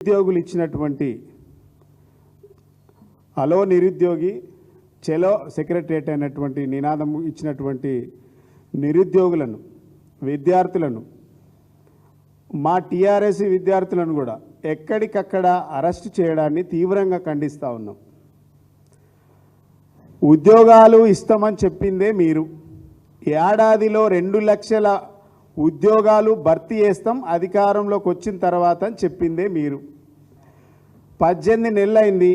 నిరుద్యోగులు ఇచ్చినటువంటి అలో నిరుద్యోగి చెలో సెక్రటరియట్ అయినటువంటి నినాదం ఇచ్చినటువంటి నిరుద్యోగులను విద్యార్థులను మా టీఆర్ఎస్ విద్యార్థులను కూడా ఎక్కడికక్కడ అరెస్ట్ చేయడాన్ని తీవ్రంగా ఖండిస్తూ ఉన్నాం. ఉద్యోగాలు ఇస్తామని చెప్పిందే మీరు. ఏడాదిలో రెండు లక్షల ఉద్యోగాలు భర్తీ చేస్తాం అధికారంలోకి వచ్చిన తర్వాత అని చెప్పిందే మీరు. పద్దెనిమిది నెలలైంది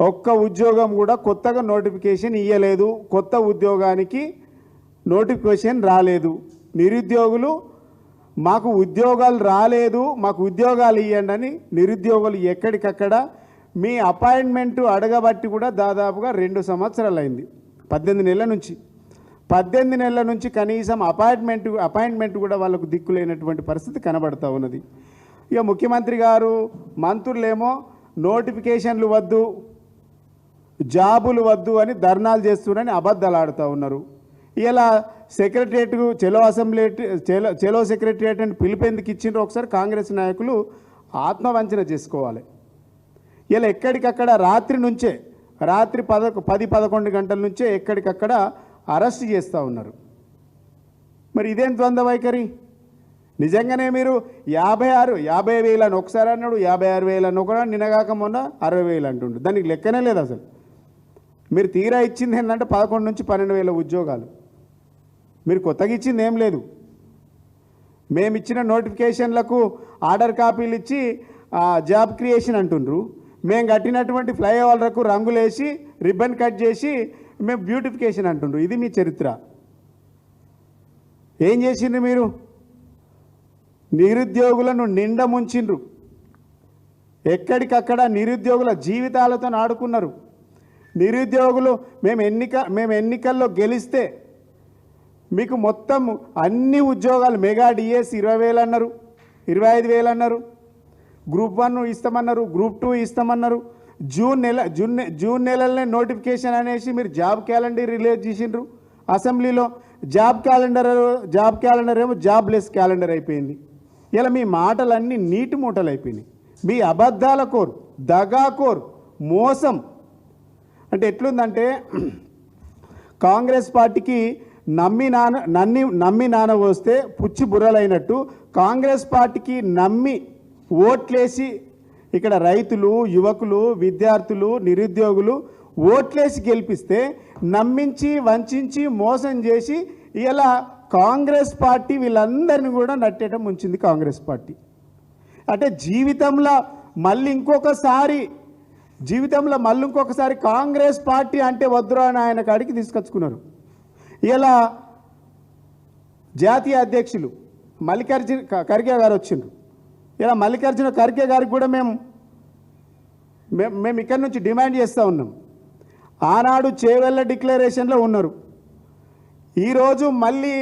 ఒక్క ఉద్యోగం కూడా కొత్తగా నోటిఫికేషన్ ఇవ్వలేదు కొత్త ఉద్యోగానికి నోటిఫికేషన్ రాలేదు. నిరుద్యోగులు మాకు ఉద్యోగాలు రాలేదు మాకు ఉద్యోగాలు ఇవ్వండి అని నిరుద్యోగులు ఎక్కడికక్కడ మీ అపాయింట్మెంట్ అడగబట్టి కూడా దాదాపుగా రెండు సంవత్సరాలు అయింది పద్దెనిమిది నెలల నుంచి. పద్దెనిమిది నెలల నుంచి కనీసం అపాయింట్మెంట్ అపాయింట్మెంట్ కూడా వాళ్ళకు దిక్కులేనటువంటి పరిస్థితి కనబడతా ఉన్నది. ఇక ముఖ్యమంత్రి గారు మంత్రులేమో నోటిఫికేషన్లు వద్దు జాబులు వద్దు అని ధర్నాలు చేస్తున్నారని అబద్ధాలు ఆడుతూ ఉన్నారు. ఇలా సెక్రటరియట్ చెలో అసెంబ్లీ చెలో చెలో సెక్రటరియట్ అని పిలిపేందుకు ఇచ్చిండ్రు ఒకసారి కాంగ్రెస్ నాయకులు ఆత్మవంచన చేసుకోవాలి. ఇలా ఎక్కడికక్కడ రాత్రి నుంచే రాత్రి పద పది పదకొండు గంటల నుంచే ఎక్కడికక్కడ అరెస్ట్ చేస్తూ ఉన్నారు. మరి ఇదేం ద్వంద్వ వైఖరి? నిజంగానే మీరు యాభై ఆరు యాభై వేలు అని ఒకసారి అన్నాడు యాభై ఆరు వేలు అని ఒకడు నినగాక మొన్న అరవై వేలు అంటుండు. దానికి లెక్కనే లేదు అసలు. మీరు తీరా ఇచ్చింది ఏంటంటే పదకొండు నుంచి పన్నెండు వేల ఉద్యోగాలు. మీరు కొత్తగా ఇచ్చింది ఏం లేదు. మేము ఇచ్చిన నోటిఫికేషన్లకు ఆర్డర్ కాపీలు ఇచ్చి ఆ, జాబ్ క్రియేషన్ అంటుండ్రు. మేము కట్టినటువంటి ఫ్లైఓవర్లకు రంగులేసి రిబ్బన్ కట్ చేసి మేము బ్యూటిఫికేషన్ అంటుండ్రు. ఇది మీ చరిత్ర. ఏం చేసిండ్రు మీరు? నిరుద్యోగులను నిండ ముంచిండ్రు. ఎక్కడికక్కడ నిరుద్యోగుల జీవితాలతో ఆడుకున్నారు. నిరుద్యోగులు మేము ఎన్నిక మేము ఎన్నికల్లో గెలిస్తే మీకు మొత్తం అన్ని ఉద్యోగాలు మెగా డిఎస్ ఇరవై వేలు అన్నారు ఇరవై ఐదు వేలు అన్నారు. గ్రూప్ వన్ ఇస్తామన్నారు గ్రూప్ టూ ఇస్తామన్నారు. జూన్ నెల జూన్ జూన్ నెలలోనే నోటిఫికేషన్ అనేసి మీరు జాబ్ క్యాలెండర్ రిలీజ్ చేసిండ్రు. అసెంబ్లీలో జాబ్ క్యాలెండర్ జాబ్ క్యాలెండర్ ఏమో జాబ్ లెస్ క్యాలెండర్ అయిపోయింది. ఇలా మీ మాటలన్నీ నీటి మూటలు అయిపోయినాయి. మీ అబద్ధాల కోరు దగా కోరు మోసం. అంటే ఎట్లుందంటే కాంగ్రెస్ పార్టీకి నమ్మి నాన నన్ని నమ్మి నాన వస్తే పుచ్చి బుర్రలైనట్టు కాంగ్రెస్ పార్టీకి నమ్మి ఓట్లేసి ఇక్కడ రైతులు యువకులు విద్యార్థులు నిరుద్యోగులు ఓట్లేసి గెలిపిస్తే నమ్మించి వంచించి మోసం చేసి ఇలా కాంగ్రెస్ పార్టీ వీళ్ళందరినీ కూడా నట్టేయటం ఉంచింది కాంగ్రెస్ పార్టీ. అంటే జీవితంలో మళ్ళీ ఇంకొకసారి జీవితంలో మళ్ళీ ఇంకొకసారి కాంగ్రెస్ పార్టీ అంటే వద్దురా అని ఆయన కాడికి తీసుకొచ్చుకున్నారు. ఇలా జాతీయ అధ్యక్షులు మల్లికార్జున ఖర్గే గారు వచ్చిండ్రు. ఇలా మల్లికార్జున ఖర్గే గారికి కూడా మేము మేము మేము ఇక్కడి నుంచి డిమాండ్ చేస్తూ ఉన్నాం. ఆనాడు చేవెళ్ళ డిక్లరేషన్లో ఉన్నారు. ఈరోజు మళ్ళీ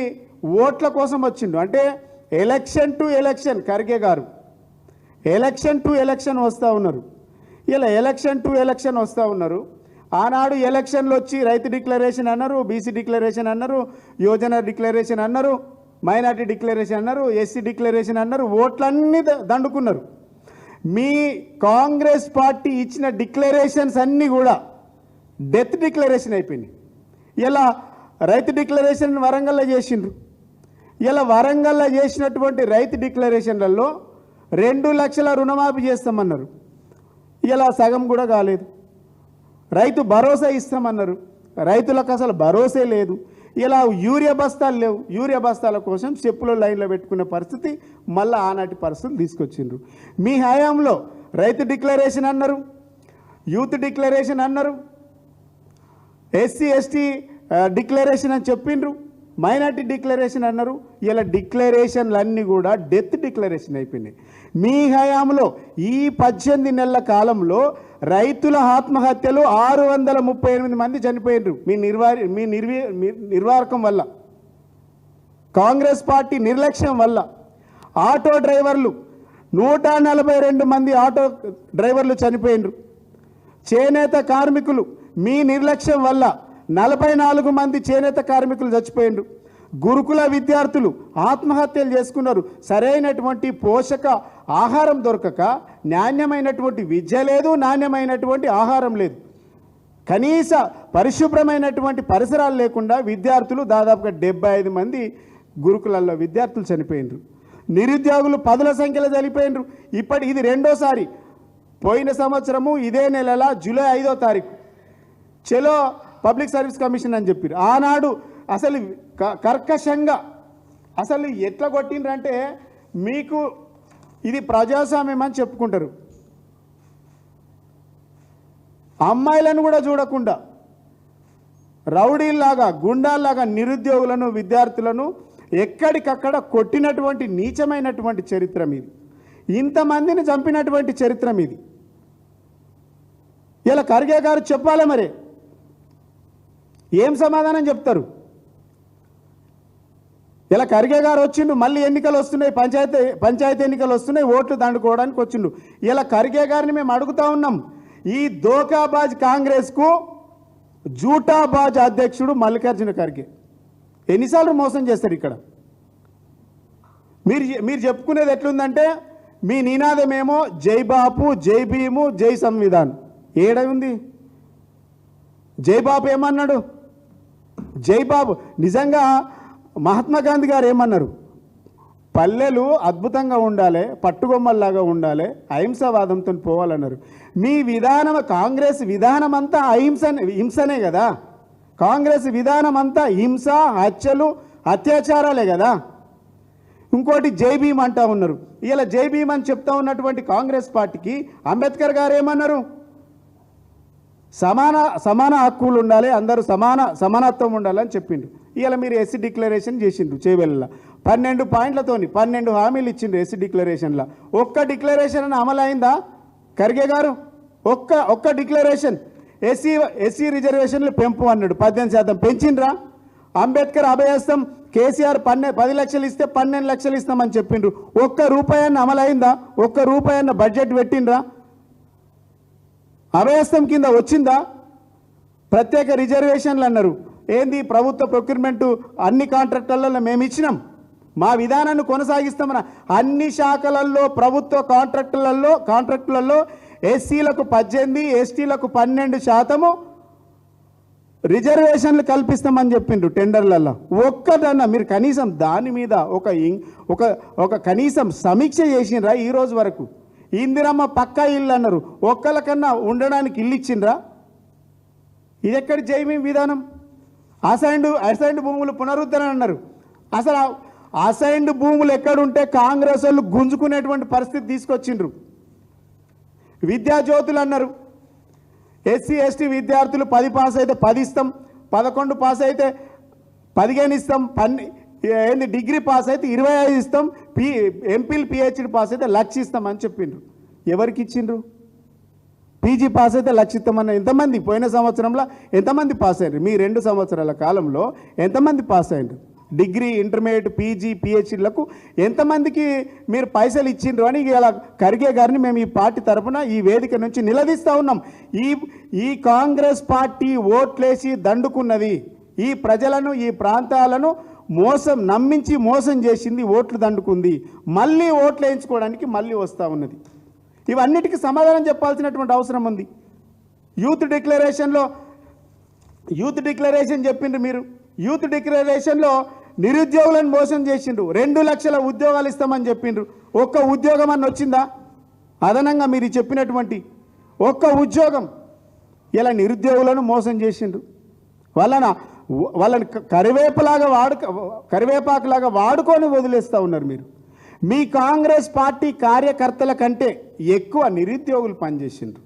ఓట్ల కోసం వచ్చిండు. అంటే ఎలక్షన్ టు ఎలక్షన్ ఖర్గే గారు. ఎలక్షన్ టు ఎలక్షన్ వస్తూ ఉన్నారు. ఇలా ఎలక్షన్ టు ఎలక్షన్ వస్తూ ఉన్నారు. ఆనాడు ఎలక్షన్లు వచ్చి రైతు డిక్లరేషన్ అన్నారు బీసీ డిక్లరేషన్ అన్నారు యోజన డిక్లరేషన్ అన్నారు. మైనార్టీ డిక్లరేషన్ అన్నారు ఎస్సీ డిక్లరేషన్ అన్నారు ఓట్లన్నీ ద- దండుకున్నారు. మీ కాంగ్రెస్ పార్టీ ఇచ్చిన డిక్లరేషన్స్ అన్నీ కూడా డెత్ డిక్లరేషన్ అయిపోయినాయి. ఇలా రైతు డిక్లరేషన్ వరంగల్లో చేసిండ్రు. ఇలా వరంగల్లో చేసినటువంటి రైతు డిక్లరేషన్లలో రెండు లక్షల రుణమాఫీ చేస్తామన్నారు. ఇలా సగం కూడా కాలేదు. రైతు భరోసా ఇస్తామన్నారు. రైతులకు అసలు భరోసే లేదు. ఇలా యూరియా బస్తాలు లేవు. యూరియా బస్తాల కోసం చెప్పులో లైన్లో పెట్టుకునే పరిస్థితి మళ్ళీ ఆనాటి పరిస్థితులు తీసుకొచ్చిండ్రు. మీ హయాంలో రైతు డిక్లరేషన్ అన్నారు యూత్ డిక్లరేషన్ అన్నారు ఎస్సీ ఎస్టీ డిక్లరేషన్ అని చెప్పిండ్రు మైనార్టీ డిక్లరేషన్ అన్నారు. ఇలా డిక్లరేషన్లు అన్నీ కూడా డెత్ డిక్లరేషన్ అయిపోయినాయి. మీ హయాంలో ఈ పద్దెనిమిది నెలల కాలంలో రైతుల ఆత్మహత్యలు ఆరు వందల ముప్పై ఎనిమిది మంది చనిపోయినారు. మీ నిర్వారి మీ నిర్వీ మీ వల్ల. కాంగ్రెస్ పార్టీ నిర్లక్ష్యం వల్ల. ఆటో డ్రైవర్లు నూట నలభై రెండు మంది ఆటో డ్రైవర్లు చనిపోయినరు. చేనేత కార్మికులు మీ నిర్లక్ష్యం వల్ల నలభై నాలుగు మంది చేనేత కార్మికులు చచ్చిపోయిండ్రు గురుకుల విద్యార్థులు ఆత్మహత్యలు చేసుకున్నారు. సరైనటువంటి పోషక ఆహారం దొరకక నాణ్యమైనటువంటి విద్య లేదు నాణ్యమైనటువంటి ఆహారం లేదు. కనీస పరిశుభ్రమైనటువంటి పరిసరాలు లేకుండా విద్యార్థులు దాదాపుగా డెబ్బై ఐదు మంది గురుకులల్లో విద్యార్థులు చనిపోయినరు. నిరుద్యోగులు పదుల సంఖ్యలో చనిపోయినరు. ఇప్పటి ఇది రెండోసారి. పోయిన సంవత్సరము ఇదే నెలల జూలై ఐదో తారీఖు. చెలో పబ్లిక్ సర్వీస్ కమిషన్ అని చెప్పారు ఆనాడు అసలు కర్కశంగా. అసలు ఎట్లా కొట్టిండ్రంటే మీకు ఇది ప్రజాస్వామ్యం అని చెప్పుకుంటారు. అమ్మాయిలను కూడా చూడకుండా రౌడీల్లాగా గుండాల్లాగా నిరుద్యోగులను విద్యార్థులను ఎక్కడికక్కడ కొట్టినటువంటి నీచమైనటువంటి చరిత్ర మీది. ఇంతమందిని చంపినటువంటి చరిత్ర మీది. ఇలా ఖర్గే గారు చెప్పాలి మరి? ఏం సమాధానం చెప్తారు? ఇలా ఖర్గే గారు వచ్చిండు మళ్ళీ ఎన్నికలు వస్తున్నాయి పంచాయతీ పంచాయతీ ఎన్నికలు వస్తున్నాయి ఓట్లు దండుకోవడానికి వచ్చిండు. ఇలా ఖర్గే గారిని మేము అడుగుతా ఉన్నాం ఈ దోకాబాజ్ కాంగ్రెస్కు జూటాబాజ్ అధ్యక్షుడు మల్లికార్జున ఖర్గే. ఎన్నిసార్లు మోసం చేస్తారు ఇక్కడ? మీరు మీరు చెప్పుకునేది ఎట్లుందంటే మీ నినాదమేమో జై బాపు జై భీము జై సంవిధాన్. ఏడ ఉంది? జై బాబు ఏమన్నాడు? జై బాబు నిజంగా మహాత్మా గాంధీ గారు ఏమన్నారు? పల్లెలు అద్భుతంగా ఉండాలి పట్టుగొమ్మల్లాగా ఉండాలి అహింసవాదంతో పోవాలన్నారు. మీ విధానం కాంగ్రెస్ విధానం అంతా అహింస హింసనే కదా? కాంగ్రెస్ విధానం అంతా హింస హత్యలు అత్యాచారాలే కదా? ఇంకోటి జై భీమ్ అంటా ఉన్నారు. ఇలా జై భీమ్ అని చెప్తా ఉన్నటువంటి కాంగ్రెస్ పార్టీకి అంబేద్కర్ గారు ఏమన్నారు? సమాన సమాన హక్కులు ఉండాలి అందరూ సమాన సమానత్వం ఉండాలని చెప్పిండు ఇవాళ మీరు ఎస్సీ డిక్లరేషన్ చేసిండ్రు చేవెళ్ళ. పన్నెండు పాయింట్లతోని పన్నెండు హామీలు ఇచ్చిండ్రు ఎస్సీ డిక్లరేషన్లో ఒక్క డిక్లరేషన్ అని అమలైందా ఖర్గే గారు ఒక్క ఒక్క డిక్లరేషన్ ఎస్సీ ఎస్సీ రిజర్వేషన్లు పెంపు అన్నాడు పద్దెనిమిది శాతం పెంచిండ్రా? అంబేద్కర్ అభయస్తం కేసీఆర్ పన్నె పది లక్షలు ఇస్తే పన్నెండు లక్షలు ఇస్తామని చెప్పిండ్రు. ఒక్క రూపాయన్న అమలైందా ఒక్క రూపాయన్న బడ్జెట్ పెట్టిండ్రా? అభయస్తం కింద వచ్చిందా? ప్రత్యేక రిజర్వేషన్లు అన్నారు. ఏంది ప్రభుత్వ ప్రొక్యూర్మెంట్ అన్ని కాంట్రాక్టర్లలో మేము ఇచ్చినాం? మా విధానాన్ని కొనసాగిస్తామన్న అన్ని శాఖలలో ప్రభుత్వ కాంట్రాక్టులలో కాంట్రాక్టులలో ఎస్సీలకు పద్దెనిమిది ఎస్టీలకు పన్నెండు శాతము రిజర్వేషన్లు కల్పిస్తామని చెప్పిండ్రు టెండర్లలో. ఒక్కదన్నా మీరు కనీసం దాని మీద ఒక ఇం- ఒక ఒక కనీసం సమీక్ష చేసిండ్రా ఈ రోజు వరకు? ఇందిరమ్మ పక్కా ఇల్లు అన్నారు. ఒక్కలకన్నా ఉండడానికి ఇల్లు ఇచ్చిండ్రా? ఇది ఎక్కడ జైమీ విధానం? అసైన్డ్ అసైన్డ్ భూములు పునరుద్ధరణ అన్నారు. అసలు అసైన్డ్ భూములు ఎక్కడుంటే కాంగ్రెస్ వాళ్ళు గుంజుకునేటువంటి పరిస్థితి తీసుకొచ్చిండ్రు. విద్యాజ్యోతులు అన్నారు. ఎస్సీ ఎస్టీ విద్యార్థులు పది పాస్ అయితే పది ఇస్తాం పదకొండు పాస్ అయితే పదిహేను ఇస్తాం పన్ని ఏంది డిగ్రీ పాస్ అయితే ఇరవై ఐదు ఇస్తాం పి ఎంపీలు పిహెచ్డి పాస్ అయితే లక్ష ఇస్తాం అని చెప్పిండ్రు. ఎవరికి ఇచ్చిండ్రు? పీజీ పాస్ అయితే లక్షితమన్న ఎంతమంది పోయిన సంవత్సరంలో ఎంతమంది పాస్ అయ్యారు మీ రెండు సంవత్సరాల కాలంలో ఎంతమంది పాస్ అయ్యారు డిగ్రీ ఇంటర్మీడియట్ పీజీ పిహెచ్డీలకు ఎంతమందికి మీరు పైసలు ఇచ్చిండ్రు అని ఇలా ఖర్గే గారిని మేము ఈ పార్టీ తరఫున ఈ వేదిక నుంచి నిలదీస్తూ ఉన్నాం. ఈ ఈ కాంగ్రెస్ పార్టీ ఓట్లేసి దండుకున్నది. ఈ ప్రజలను ఈ ప్రాంతాలను మోసం నమ్మించి మోసం చేసింది ఓట్లు దండుకుంది. మళ్ళీ ఓట్లు వేయించుకోవడానికి మళ్ళీ వస్తూ ఉన్నది. ఇవన్నిటికీ సమాధానం చెప్పాల్సినటువంటి అవసరం ఉంది. యూత్ డిక్లరేషన్లో యూత్ డిక్లరేషన్ చెప్పిండ్రు మీరు. యూత్ డిక్లరేషన్లో నిరుద్యోగులను మోసం చేసిండ్రు. రెండు లక్షల ఉద్యోగాలు ఇస్తామని చెప్పిండ్రు. ఒక్క ఉద్యోగం అని వచ్చిందా? అదనంగా మీరు చెప్పినటువంటి ఒక్క ఉద్యోగం ఇలా నిరుద్యోగులను మోసం చేసిండ్రు. వాళ్ళన వాళ్ళని కరివేపలాగా వాడుక కరివేపాకులాగా వాడుకొని వదిలేస్తూ ఉన్నారు మీరు. మీ కాంగ్రెస్ పార్టీ కార్యకర్తల కంటే ఎక్కువ నిరుద్యోగులు పనిచేసిండ్రు.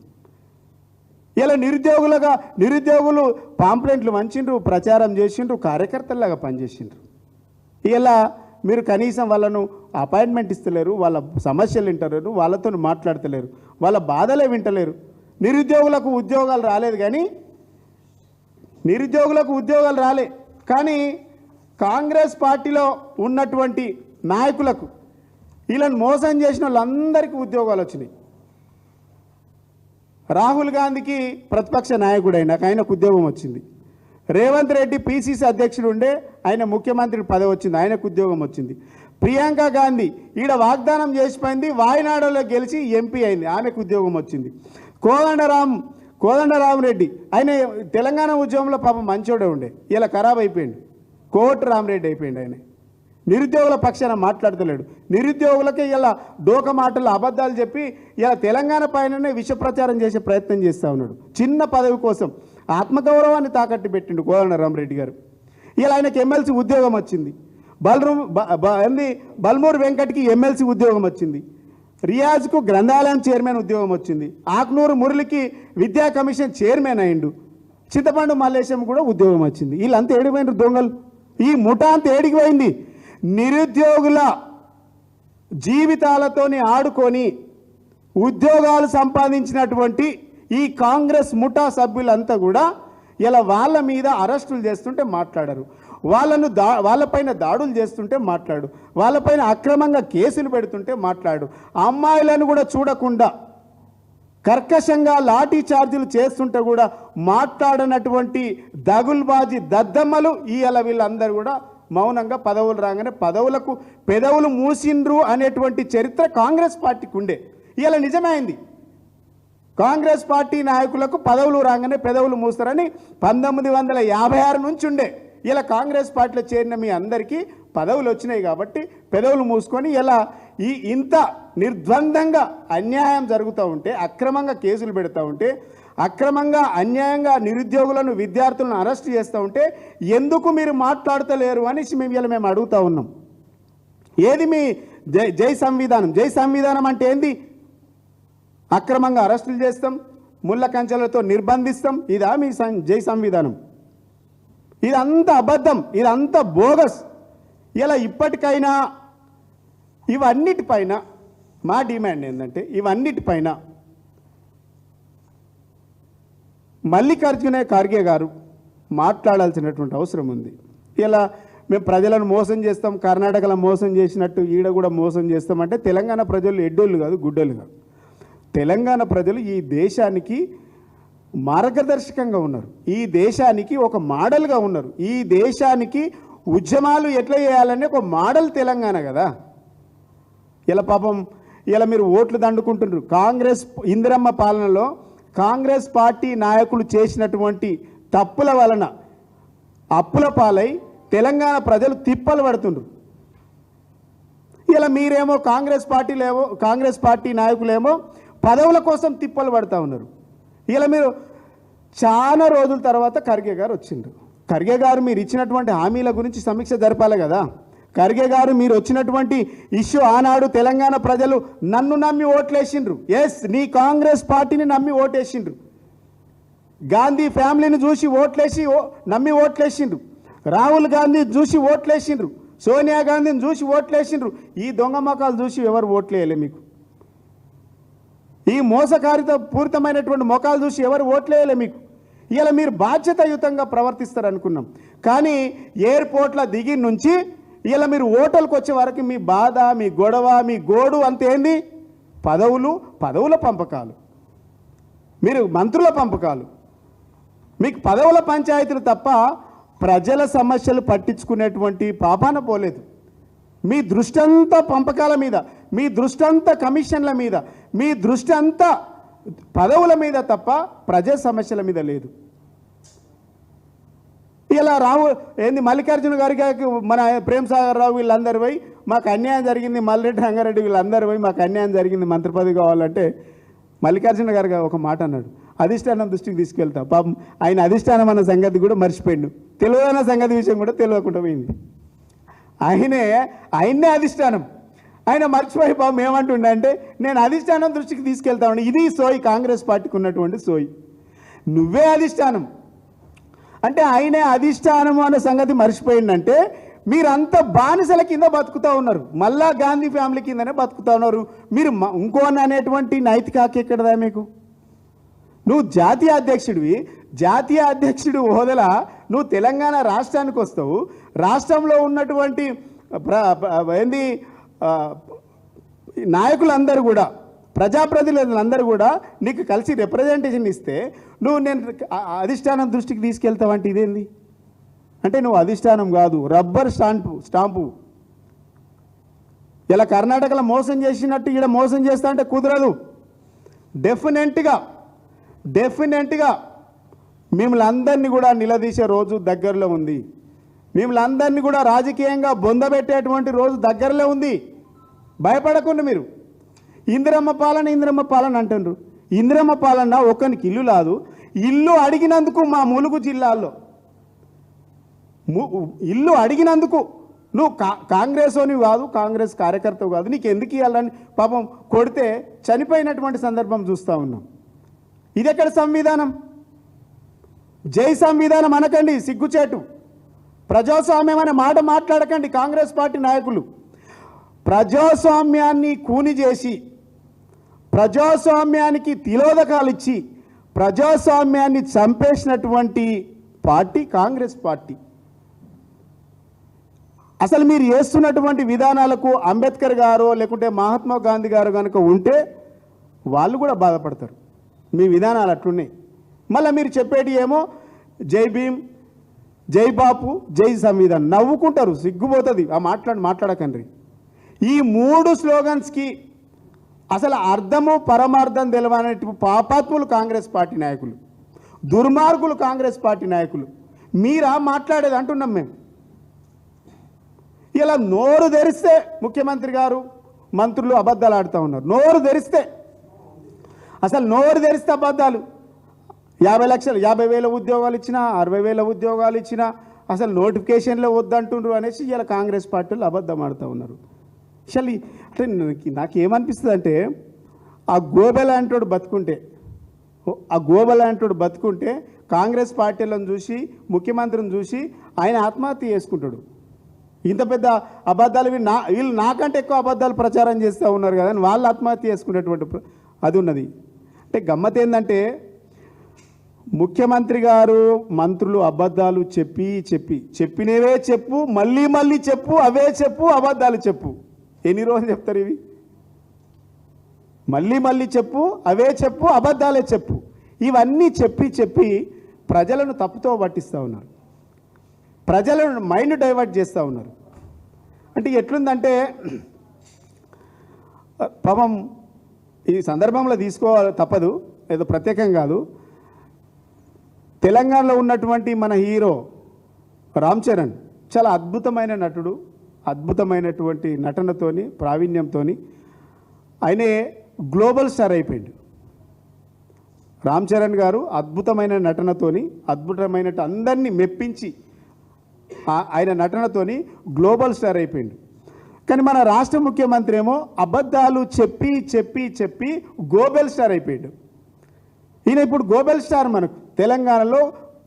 ఇలా నిరుద్యోగులుగా నిరుద్యోగులు పాంప్లెంట్లు వంచిండ్రు ప్రచారం చేసిండ్రు కార్యకర్తలాగా పనిచేసిండ్రు. ఇలా మీరు కనీసం వాళ్ళను అపాయింట్మెంట్ ఇస్తలేరు వాళ్ళ సమస్యలు వింటలేరు వాళ్ళతో మాట్లాడతలేరు వాళ్ళ బాధలే వింటలేరు. నిరుద్యోగులకు ఉద్యోగాలు రాలేదు కానీ నిరుద్యోగులకు ఉద్యోగాలు రాలే. కానీ కాంగ్రెస్ పార్టీలో ఉన్నటువంటి నాయకులకు వీళ్ళని మోసం చేసిన వాళ్ళందరికీ ఉద్యోగాలు వచ్చినాయి. రాహుల్ గాంధీకి ప్రతిపక్ష నాయకుడు అయినాక ఆయనకు ఉద్యోగం వచ్చింది. రేవంత్ రెడ్డి పిసిసి అధ్యక్షుడు ఉండే ఆయన ముఖ్యమంత్రి పదవి వచ్చింది ఆయనకు ఉద్యోగం వచ్చింది. ప్రియాంక గాంధీ ఈడ వాగ్దానం చేసిపోయింది వాయనాడులో గెలిచి ఎంపీ అయింది ఆమెకు ఉద్యోగం వచ్చింది. కోదండరాం కోదండరామరెడ్డి ఆయన తెలంగాణ ఉద్యమంలో పాపం మంచోడే ఉండే ఇలా ఖరాబ్ అయిపోయింది కోటి రామరెడ్డి అయిపోయింది ఆయన. నిరుద్యోగుల పక్షాన మాట్లాడతలేడు. నిరుద్యోగులకి ఇలా డోక మాటలు అబద్ధాలు చెప్పి ఇలా తెలంగాణ పైననే విష ప్రచారం చేసే ప్రయత్నం చేస్తూ ఉన్నాడు. చిన్న పదవి కోసం ఆత్మగౌరవాన్ని తాకట్టు పెట్టిండు కోదండరామరెడ్డి గారు. ఇలా ఆయనకి ఎమ్మెల్సీ ఉద్యోగం వచ్చింది. బల్రూ బ- ఏంది? బల్మూరు వెంకట్కి ఎమ్మెల్సీ ఉద్యోగం వచ్చింది. రియాజ్కు గ్రంథాలయం చైర్మన్ ఉద్యోగం వచ్చింది. ఆకునూరు మురళికి విద్యా కమిషన్ చైర్మన్ అయిండు. చింతపండు మల్లేశం కూడా ఉద్యోగం వచ్చింది. వీళ్ళంతా ఏడిపోయినారు దొంగలు? ఈ ముఠా అంతా ఏడికి పోయింది? నిరుద్యోగుల జీవితాలతోని ఆడుకొని ఉద్యోగాలు సంపాదించినటువంటి ఈ కాంగ్రెస్ ముఠా సభ్యులంతా కూడా ఇలా వాళ్ళ మీద అరెస్టులు చేస్తుంటే మాట్లాడరు. వాళ్ళను దా వాళ్ళపైన దాడులు చేస్తుంటే మాట్లాడు. వాళ్ళపైన అక్రమంగా కేసులు పెడుతుంటే మాట్లాడు. అమ్మాయిలను కూడా చూడకుండా కర్కశంగా లాఠీ చార్జీలు చేస్తుంటే కూడా మాట్లాడనటువంటి దగుల్బాజీ దద్దమ్మలు ఈ అలా వీళ్ళందరూ కూడా మౌనంగా పదవులు రాగానే పదవులకు పెదవులు మూసిండ్రు అనేటువంటి చరిత్ర కాంగ్రెస్ పార్టీకి ఉండే. ఇలా నిజమైంది కాంగ్రెస్ పార్టీ నాయకులకు పదవులు రాగానే పెదవులు మూస్తారని పంతొమ్మిది వందల యాభై ఆరు నుంచి ఉండే. ఇలా కాంగ్రెస్ పార్టీలో చేరిన మీ అందరికీ పదవులు వచ్చినాయి కాబట్టి పెదవులు మూసుకొని ఇలా ఈ ఇంత నిర్ద్వందంగా అన్యాయం జరుగుతూ ఉంటే అక్రమంగా కేసులు పెడతా ఉంటే అక్రమంగా అన్యాయంగా నిరుద్యోగులను విద్యార్థులను అరెస్ట్ చేస్తూ ఉంటే ఎందుకు మీరు మాట్లాడతలేరు అనేసి మేము ఇలా మేము అడుగుతా ఉన్నాం. ఏది మీ జై జై సంవిధానం? జై సంవిధానం అంటే ఏంది? అక్రమంగా అరెస్టులు చేస్తాం ముళ్ళ కంచెలతో నిర్బంధిస్తాం. ఇదా మీ సం- జై సంవిధానం. ఇదంతా అబద్ధం ఇదంతా బోగస్. ఇలా ఇప్పటికైనా ఇవన్నిటిపైన మా డిమాండ్ ఏంటంటే ఇవన్నిటిపైన మల్లికార్జున ఖార్గే గారు మాట్లాడాల్సినటువంటి అవసరం ఉంది. ఇలా మేము ప్రజలను మోసం చేస్తాం కర్ణాటకలో మోసం చేసినట్టు ఈడ కూడా మోసం చేస్తామంటే తెలంగాణ ప్రజలు ఎడ్డోళ్ళు కాదు గుడ్డోళ్ళు కాదు. తెలంగాణ ప్రజలు ఈ దేశానికి మార్గదర్శకంగా ఉన్నారు. ఈ దేశానికి ఒక మోడల్గా ఉన్నారు. ఈ దేశానికి ఉద్యమాలు ఎట్లా చేయాలనే ఒక మోడల్ తెలంగాణ కదా. ఇలా పాపం ఇలా మీరు ఓట్లు దండుకుంటున్నారు. కాంగ్రెస్ ఇందిరమ్మ పాలనలో కాంగ్రెస్ పార్టీ నాయకులు చేసినటువంటి తప్పుల వలన అప్పుల పాలై తెలంగాణ ప్రజలు తిప్పలు పడుతుండ్రు. ఇలా మీరేమో కాంగ్రెస్ పార్టీలేమో కాంగ్రెస్ పార్టీ నాయకులేమో పదవుల కోసం తిప్పలు పడుతూ ఉన్నారు. ఇలా మీరు చాలా రోజుల తర్వాత ఖర్గే గారు వచ్చిండ్రు. ఖర్గే గారు మీరు ఇచ్చినటువంటి హామీల గురించి సమీక్ష జరపాలి కదా. ఖర్గే గారు మీరు వచ్చినటువంటి ఇష్యూ ఆనాడు తెలంగాణ ప్రజలు నన్ను నమ్మి ఓట్లేసిండ్రు. ఎస్ నీ కాంగ్రెస్ పార్టీని నమ్మి ఓటేసిండ్రు. గాంధీ ఫ్యామిలీని చూసి ఓట్లేసి ఓ- నమ్మి ఓట్లేసిండ్రు. రాహుల్ గాంధీ చూసి ఓట్లేసిండ్రు. సోనియా గాంధీని చూసి ఓట్లేసిండ్రు. ఈ దొంగ మొఖాలు చూసి ఎవరు ఓట్లేయలే మీకు? ఈ మోసకారిత పూరితమైనటువంటి మొఖాలు చూసి ఎవరు ఓట్లేయలే మీకు? ఇలా మీరు బాధ్యతాయుతంగా ప్రవర్తిస్తారు అనుకున్నాం కానీ ఎయిర్పోర్ట్ల దిగి నుంచి ఇలా మీరు ఓటర్లకు వచ్చే వరకు మీ బాధ మీ గొడవ మీ గోడు అంతేంది పదవులు పదవుల పంపకాలు. మీరు మంత్రుల పంపకాలు. మీకు పదవుల పంచాయతీలు తప్ప ప్రజల సమస్యలు పట్టించుకునేటువంటి పాపాన పోలేదు. మీ దృష్టి అంతా పంపకాల మీద మీ దృష్టి అంతా కమిషన్ల మీద మీ దృష్టి అంతా పదవుల మీద తప్ప ప్రజా సమస్యల మీద లేదు. ఇలా రావు ఏంది మల్లికార్జున గారికి మన ప్రేమ్ సాగర్ రావు వీళ్ళందరూ పోయి మాకు అన్యాయం జరిగింది మల్రెడ్డి రంగారెడ్డి వీళ్ళందరూ పోయి మాకు అన్యాయం జరిగింది మంత్రి పదవి కావాలంటే మల్లికార్జున గారు ఒక మాట అన్నాడు. అధిష్టానం దృష్టికి తీసుకెళ్తా. పాపం ఆయన అధిష్టానం అన్న సంగతి కూడా మర్చిపోయిండు. తెలియదన్న సంగతి విషయం కూడా తెలియకుండా పోయింది. ఆయనే ఆయన్నే అధిష్టానం. ఆయన మర్చిపోయి పాపం ఏమంటుండే అంటే నేను అధిష్టానం దృష్టికి తీసుకెళ్తా ఉండే ఇది సోయి కాంగ్రెస్ పార్టీకి ఉన్నటువంటి సోయి. నువ్వే అధిష్టానం. అంటే ఆయనే అధిష్టానము అనే సంగతి మర్చిపోయిందంటే మీరంతా బానిసల కింద బతుకుతా ఉన్నారు. మళ్ళా గాంధీ ఫ్యామిలీ కిందనే బతుకుతా ఉన్నారు. మీరు మ- అనేటువంటి నైతిక హక్కు ఎక్కడదా మీకు? నువ్వు జాతీయ అధ్యక్షుడివి. జాతీయ అధ్యక్షుడు హోదల నువ్వు తెలంగాణ రాష్ట్రానికి వస్తావు. రాష్ట్రంలో ఉన్నటువంటి ఏంది నాయకులందరూ కూడా ప్రజాప్రతినిధులందరూ కూడా నీకు కలిసి రిప్రజెంటేషన్ ఇస్తే నువ్వు నేను అధిష్టానం దృష్టికి తీసుకెళ్తావంటే ఇదేంది? అంటే నువ్వు అధిష్టానం కాదు రబ్బర్ స్టాంపు స్టాంపు. ఇలా కర్ణాటకలో మోసం చేసినట్టు ఇక్కడ మోసం చేస్తా అంటే కుదరదు. డెఫినెంట్గా డెఫినెంట్గా మిమ్మల్ని అందరినీ కూడా నిలదీసే రోజు దగ్గరలో ఉంది. మిమ్మల్ని అందరినీ కూడా రాజకీయంగా బొందబెట్టేటువంటి రోజు దగ్గరలో ఉంది. భయపడకుండా మీరు. ఇందిరమ్మ పాలన ఇందిరమ్మ పాలన అంటుండ్రు. ఇందిరమ్మ పాలన ఒక్కనికి ఇల్లు లాదు ఇల్లు అడిగినందుకు మా ములుగు జిల్లాలో ము- ఇల్లు అడిగినందుకు నువ్వు కా కాంగ్రెస్ అని కాదు కాంగ్రెస్ కార్యకర్త కాదు నీకు ఎందుకు ఇవ్వాలని పాపం కొడితే చనిపోయినటువంటి సందర్భం చూస్తూ ఉన్నాం. ఇది ఎక్కడ సంవిధానం? జై సంవిధానం అనకండి సిగ్గుచేటు. ప్రజాస్వామ్యం అనే మాట మాట్లాడకండి కాంగ్రెస్ పార్టీ నాయకులు. ప్రజాస్వామ్యాన్ని కూని చేసి ప్రజాస్వామ్యానికి తిలోదకాలు ఇచ్చి ప్రజాస్వామ్యాన్ని చంపేసినటువంటి పార్టీ కాంగ్రెస్ పార్టీ. అసలు మీరు చేస్తున్నటువంటి విధానాలకు అంబేద్కర్ గారు లేకుంటే మహాత్మా గాంధీ గారు కనుక ఉంటే వాళ్ళు కూడా బాధపడతారు. మీ విధానాలు అట్లున్నాయి. మళ్ళీ మీరు చెప్పేటి ఏమో జై భీమ్ జై బాపు జై సంవిధాన్. నవ్వుకుంటారు సిగ్గుపోతుంది. ఆ మాట్లాడి మాట్లాడకండి. ఈ మూడు స్లోగన్స్కి అసలు అర్థము పరమార్థం తెలవనే పాపాత్ములు కాంగ్రెస్ పార్టీ నాయకులు దుర్మార్గులు కాంగ్రెస్ పార్టీ నాయకులు. మీరా మాట్లాడేది అంటున్నాం మేము. ఇలా నోరు తెరిస్తే ముఖ్యమంత్రి గారు మంత్రులు అబద్ధాలు ఆడుతూ ఉన్నారు. నోరు తెరిస్తే. అసలు నోరు తెరిస్తే అబద్ధాలు. యాభై లక్షలు యాభై వేల ఉద్యోగాలు ఇచ్చినా అరవై వేల ఉద్యోగాలు ఇచ్చినా అసలు నోటిఫికేషన్లో వద్దంటుండ్రు అనేసి ఇలా కాంగ్రెస్ పార్టీలు అబద్ధం ఆడుతూ ఉన్నారు. యాక్చువల్లీ అంటే నాకు- ఏమనిపిస్తుంది అంటే ఆ గోబెలాంటోడు బతుకుంటే ఆ గోబెలాంటోడు బతుకుంటే కాంగ్రెస్ పార్టీలను చూసి ముఖ్యమంత్రిని చూసి ఆయన ఆత్మహత్య చేసుకుంటాడు. ఇంత పెద్ద అబద్ధాలు వీళ్ళు నా వీళ్ళు నాకంటే ఎక్కువ అబద్ధాలు ప్రచారం చేస్తూ ఉన్నారు కదా అని వాళ్ళు ఆత్మహత్య చేసుకునేటువంటి అది ఉన్నది. అంటే గమ్మత్ ఏంటంటే ముఖ్యమంత్రి గారు మంత్రులు అబద్ధాలు చెప్పి చెప్పి చెప్పినవే చెప్పు మళ్ళీ మళ్ళీ చెప్పు అవే చెప్పు అబద్ధాలు చెప్పు. ఎన్ని రోజులు చెప్తారు ఇవి? మళ్ళీ మళ్ళీ చెప్పు అవే చెప్పు అబద్ధాలే చెప్పు. ఇవన్నీ చెప్పి చెప్పి ప్రజలను తప్పుతో పట్టిస్తూ ఉన్నారు. ప్రజలను మైండ్ డైవర్ట్ చేస్తూ ఉన్నారు. అంటే ఎట్లుందంటే పాపం ఈ సందర్భంలో తీసుకోవాలి తప్పదు ఏదో ప్రత్యేకం కాదు. తెలంగాణలో ఉన్నటువంటి మన హీరో రామ్ చరణ్ చాలా అద్భుతమైన నటుడు. అద్భుతమైనటువంటి నటనతోని ప్రావీణ్యంతోని ఆయనే గ్లోబల్ స్టార్ అయిపోయింది రామ్ చరణ్ గారు అద్భుతమైన నటనతోని అద్భుతమైన అందరినీ మెప్పించి ఆయన నటనతోని గ్లోబల్ స్టార్ అయిపోయింది కానీ మన రాష్ట్ర ముఖ్యమంత్రి ఏమో అబద్ధాలు చెప్పి చెప్పి చెప్పి గ్లోబల్ స్టార్ అయిపోయాడు. ఈయన ఇప్పుడు గ్లోబల్ స్టార్ మనకు. తెలంగాణలో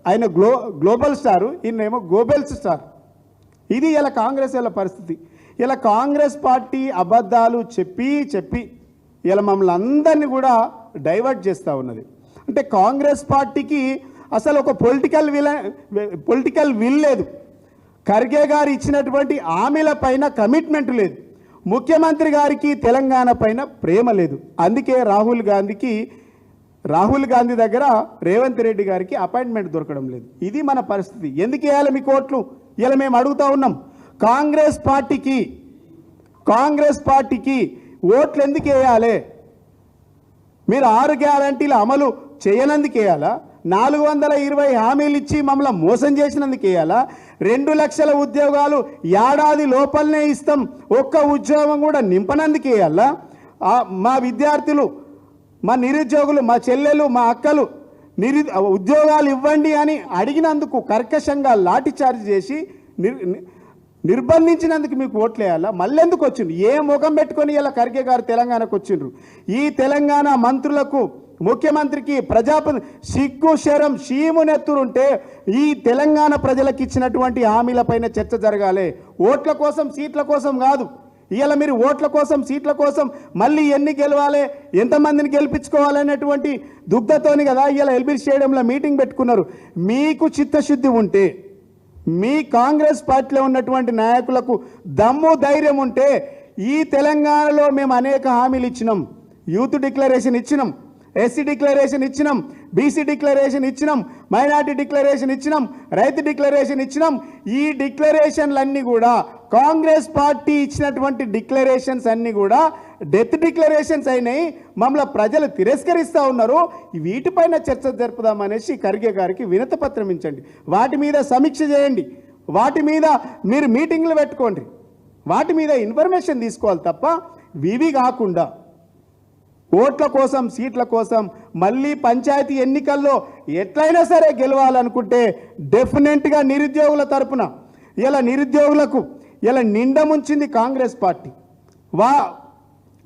ఆయన గ్లో గ్లోబల్ స్టారు ఈయనేమో గ్లోబల్స్ స్టార్. ఇది ఇలా కాంగ్రెస్ ఇలా పరిస్థితి. ఇలా కాంగ్రెస్ పార్టీ అబద్ధాలు చెప్పి చెప్పి ఇలా మమ్మల్ని అందరినీ కూడా డైవర్ట్ చేస్తూ ఉన్నది. అంటే కాంగ్రెస్ పార్టీకి అసలు ఒక పొలిటికల్ విల్ పొలిటికల్ విల్ లేదు. ఖర్గే గారు ఇచ్చినటువంటి హామీల పైన కమిట్మెంట్ లేదు. ముఖ్యమంత్రి గారికి తెలంగాణ పైన ప్రేమ లేదు. అందుకే రాహుల్ గాంధీకి రాహుల్ గాంధీ దగ్గర రేవంత్ రెడ్డి గారికి అపాయింట్మెంట్ దొరకడం లేదు. ఇది మన పరిస్థితి. ఎందుకు వేయాలి మీ కోట్లు? ఇలా మేము అడుగుతా ఉన్నాం కాంగ్రెస్ పార్టీకి కాంగ్రెస్ పార్టీకి ఓట్లు ఎందుకు వేయాలి? మీరు ఆరు గ్యారంటీల అమలు చేయనందుకు వేయాలా? నాలుగు వందల ఇరవై హామీలు ఇచ్చి మమ్మల్ని మోసం చేసినందుకు వేయాలా? రెండు లక్షల ఉద్యోగాలు ఏడాది లోపలనే ఇస్తాం ఒక్క ఉద్యోగం కూడా నింపనందుకు వేయాలా? మా విద్యార్థులు మా నిరుద్యోగులు మా చెల్లెలు మా అక్కలు నిరు ఉద్యోగాలు ఇవ్వండి అని అడిగినందుకు కర్కశంగా లాఠీ చార్జ్ చేసి నిర్ ని- నిర్బంధించినందుకు మీకు ఓట్లు వేయాలా? వచ్చిండ్రు? ఏ ముఖం పెట్టుకొని ఇలా ఖర్గే గారు తెలంగాణకు వచ్చిండ్రు? ఈ తెలంగాణ మంత్రులకు ముఖ్యమంత్రికి ప్రజాప సిగ్గు శరం షీమునెత్తురుంటే ఈ తెలంగాణ ప్రజలకు ఇచ్చినటువంటి హామీలపైన చర్చ జరగాలి. ఓట్ల కోసం సీట్ల కోసం కాదు. ఇవాళ మీరు ఓట్ల కోసం సీట్ల కోసం మళ్ళీ ఎన్ని గెలవాలి ఎంతమందిని గెలిపించుకోవాలనేటువంటి దుగ్ధతోని కదా ఇవాళ ఎల్బీ స్టేడియంలో మీటింగ్ పెట్టుకున్నారు. మీకు చిత్తశుద్ధి ఉంటే మీ కాంగ్రెస్ పార్టీలో ఉన్నటువంటి నాయకులకు దమ్ము ధైర్యం ఉంటే ఈ తెలంగాణలో మేము అనేక హామీలు ఇచ్చినాం. యూత్ డిక్లరేషన్ ఇచ్చినాం. ఎస్సీ డిక్లరేషన్ ఇచ్చినాం. బీసీ డిక్లరేషన్ ఇచ్చినాం. మైనార్టీ డిక్లరేషన్ ఇచ్చినాం. రైతు డిక్లరేషన్ ఇచ్చినాం. ఈ డిక్లరేషన్లన్నీ కూడా కాంగ్రెస్ పార్టీ ఇచ్చినటువంటి డిక్లరేషన్స్ అన్నీ కూడా డెత్ డిక్లరేషన్స్ అయినాయి. మమ్మల్ని ప్రజలు తిరస్కరిస్తూ ఉన్నారు. వీటిపైన చర్చ జరుపుదామనేసి ఖర్గే గారికి వినతపత్రం ఇచ్చండి వాటి మీద సమీక్ష చేయండి. వాటి మీద మీరు మీటింగ్లు పెట్టుకోండి. వాటి మీద ఇన్ఫర్మేషన్ తీసుకోవాలి తప్ప వివి కాకుండా ఓట్ల కోసం సీట్ల కోసం మళ్ళీ పంచాయతీ ఎన్నికల్లో ఎట్లయినా సరే గెలవాలనుకుంటే డెఫినెట్గా నిరుద్యోగుల తరపున ఇలా నిరుద్యోగులకు ఇలా నిండా ముంచింది కాంగ్రెస్ పార్టీ. వా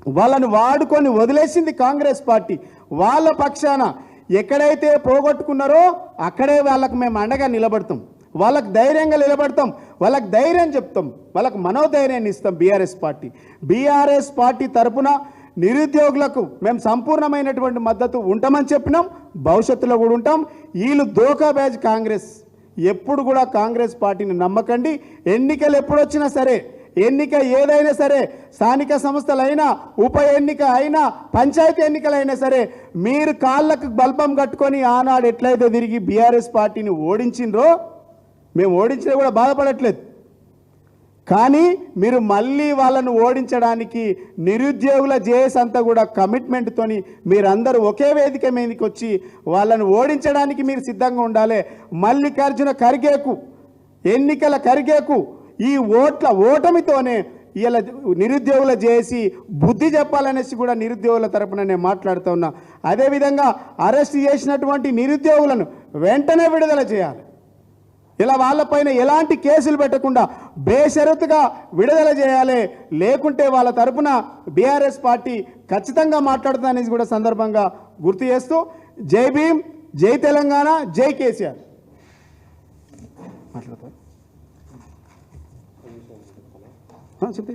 వాళ్ళని వాడుకొని వదిలేసింది కాంగ్రెస్ పార్టీ. వాళ్ళ పక్షాన ఎక్కడైతే పోగొట్టుకున్నారో అక్కడే వాళ్ళకు మేము అండగా నిలబడతాం. వాళ్ళకు ధైర్యంగా నిలబడతాం. వాళ్ళకి ధైర్యం చెప్తాం. వాళ్ళకు మనోధైర్యాన్ని ఇస్తాం బీఆర్ఎస్ పార్టీ. బీఆర్ఎస్ పార్టీ తరపున నిరుద్యోగులకు మేము సంపూర్ణమైనటువంటి మద్దతు ఉంటామని చెప్పినాం. భవిష్యత్తులో కూడా ఉంటాం. వీళ్ళు దోకా కాంగ్రెస్. ఎప్పుడు కూడా కాంగ్రెస్ పార్టీని నమ్మకండి. ఎన్నికలు ఎప్పుడొచ్చినా సరే ఎన్నిక ఏదైనా సరే స్థానిక సంస్థలైనా ఉప ఎన్నిక అయినా పంచాయతీ ఎన్నికలైనా సరే మీరు కాళ్ళకు బల్బం కట్టుకొని ఆనాడు ఎట్లయితే తిరిగి బీఆర్ఎస్ పార్టీని ఓడించిండ్రో మేము ఓడించినా కూడా బాధపడట్లేదు. కానీ మీరు మళ్ళీ వాళ్ళను ఓడించడానికి నిరుద్యోగుల జేఎస్ అంతా కూడా కమిట్మెంట్తోని మీరందరూ ఒకే వేదిక మీదకి వచ్చి వాళ్ళను ఓడించడానికి మీరు సిద్ధంగా ఉండాలి. మల్లికార్జున ఖర్గేకు ఎన్నికల ఖర్గేకు ఈ ఓట్ల ఓటమితోనే ఇలా నిరుద్యోగుల చేసి బుద్ధి చెప్పాలనేసి కూడా నిరుద్యోగుల తరపున నేను మాట్లాడుతూ ఉన్నా. అదేవిధంగా అరెస్ట్ చేసినటువంటి నిరుద్యోగులను వెంటనే విడుదల చేయాలి. ఇలా వాళ్ళపైన ఎలాంటి కేసులు పెట్టకుండా బేషరతుగా విడుదల చేయాలి లేకుంటే వాళ్ళ తరపున బీఆర్ఎస్ పార్టీ ఖచ్చితంగా మాట్లాడుతుందనేది కూడా సందర్భంగా గుర్తు చేస్తూ జై భీమ్ జై తెలంగాణ జై కేసీఆర్. మాట్లాడతారు చెప్తే